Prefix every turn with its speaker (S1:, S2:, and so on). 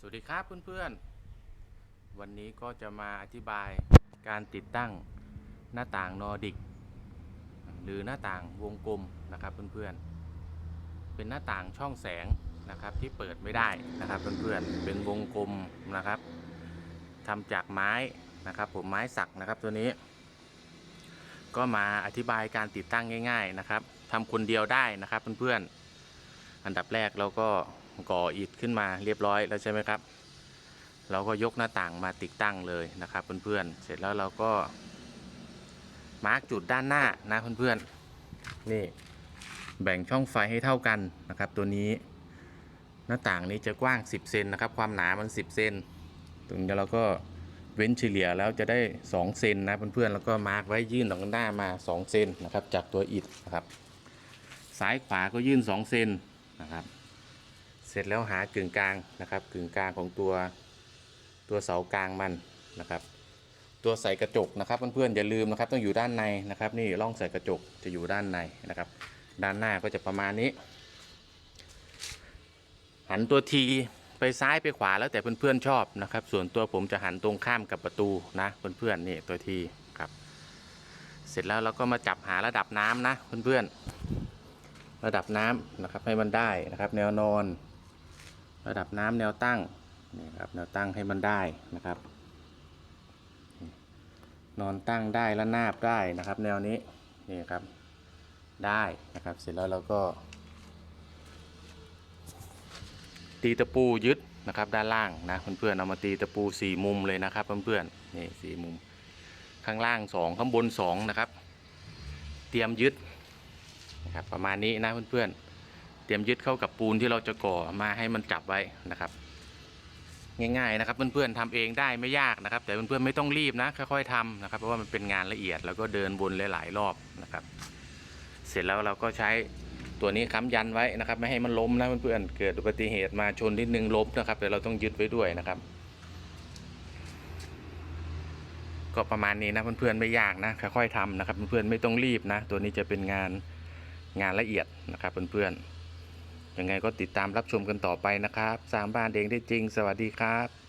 S1: สวัสดีครับเพื่อนๆ วันนี้ก็จะมาอธิบายการติดตั้งหน้าต่างนอร์ดิก หรือหน้าต่างวงกลมนะครับเพื่อนๆ เป็นหน้าต่างช่องแสงนะครับที่เปิดไม่ได้นะครับเพื่อนๆ เป็นวงกลมนะครับทำจากไม้นะครับผมไม้สักนะครับตัวนี้ ก็มาอธิบายการติดตั้งง่าย ๆนะครับทำคนเดียวได้นะครับเพื่อนๆ อันดับแรกเราก็ ก่ออิฐขึ้นมาเรียบร้อยแล้วใช่ไหมครับ เราก็ยกหน้าต่างมาติดตั้งเลยนะครับเพื่อนๆเสร็จแล้วเราก็มาร์กจุดด้านหน้านะเพื่อนๆนี่แบ่งช่องไฟให้เท่ากันนะครับ ตัวนี้หน้าต่างนี้จะกว้าง 10 เซนนะครับ ความหนามัน 10 เซนตรงนี้เราก็เว้นเฉลี่ยแล้วจะได้ 2 เซนนะเพื่อนๆแล้วก็มาร์กไว้ยื่นออกหน้ามา 2 เซนนะครับจากตัวอิฐนะครับ ซ้ายขวาก็ยื่น 2 เซนนะครับ เสร็จแล้วหากึ่งกลางนะครับ กึ่งกลางของตัวตัวเสากลางมันนะครับ ตัวใส่กระจกนะครับเพื่อนๆอย่าลืมนะครับต้องอยู่ด้านในนะครับ นี่ร่องใส่กระจกจะอยู่ด้านในนะครับ ด้านหน้าก็จะประมาณนี้ หันตัวทีไปซ้ายไปขวาแล้วแต่เพื่อนๆชอบนะครับ ส่วนตัวผมจะหันตรงข้ามกับประตูนะเพื่อนๆนี่ตัวทีครับ เสร็จแล้วเราก็มาจับหาระดับน้ำนะเพื่อนๆระดับน้ำนะครับให้มันได้นะครับ แนวนอน ระดับน้ำแนวตั้งนี่ครับแนวตั้งให้มันได้นะครับ นอนตั้งได้และนาบได้นะครับ แนวนี้นี่ครับได้นะครับ เสร็จแล้วเราก็ ตีตะปูยึดนะครับ ด้านล่างนะเพื่อนๆเอามาตีตะปูสี่มุมเลยนะครับเพื่อนๆนี่สี่มุม ข้างล่างสองข้างบนสองนะครับ เตรียมยึดนะครับประมาณนี้นะเพื่อนๆ เตรียมยึดเข้ากับปูนที่เราจะก่อมาให้มันจับไว้นะครับ ง่ายๆนะครับเพื่อนๆทำเองได้ไม่ยากนะครับ แต่เพื่อนๆไม่ต้องรีบนะค่อยๆทำนะครับเพราะว่ามันเป็นงานละเอียดแล้วก็เดินวนหลายๆรอบนะครับ เสร็จแล้วเราก็ใช้ตัวนี้ค้ำยันไว้นะครับ ไม่ให้มันล้มนะเพื่อนๆเกิดอุบัติเหตุมาชนนิดนึงล้มนะครับแต่เราต้องยึดไว้ด้วยนะครับก็ประมาณนี้นะเพื่อนๆไม่ยากนะค่อยๆทำนะครับเพื่อนๆไม่ต้องรีบนะ ตัวนี้จะเป็นงานงานละเอียดนะครับเพื่อนๆ ยังไงก็ติดตามรับชมกันต่อไปนะครับสร้างบ้านเองได้จริง สวัสดีครับ